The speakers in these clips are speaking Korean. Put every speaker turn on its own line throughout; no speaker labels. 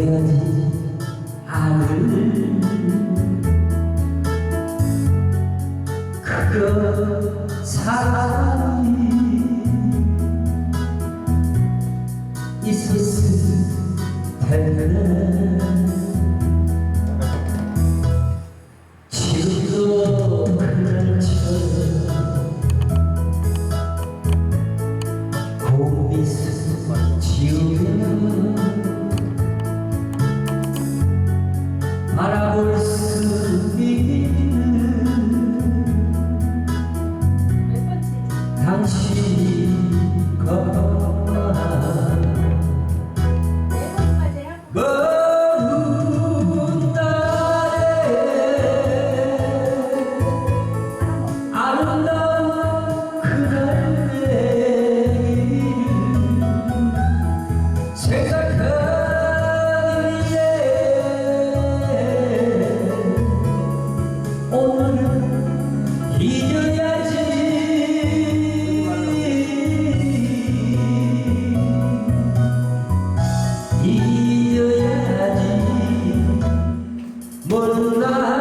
아버지 아들 그거 사랑이 있었을 텐데 love.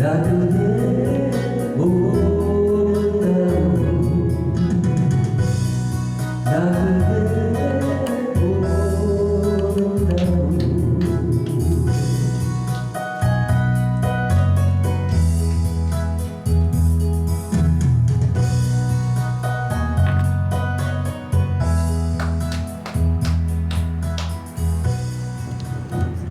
Radhu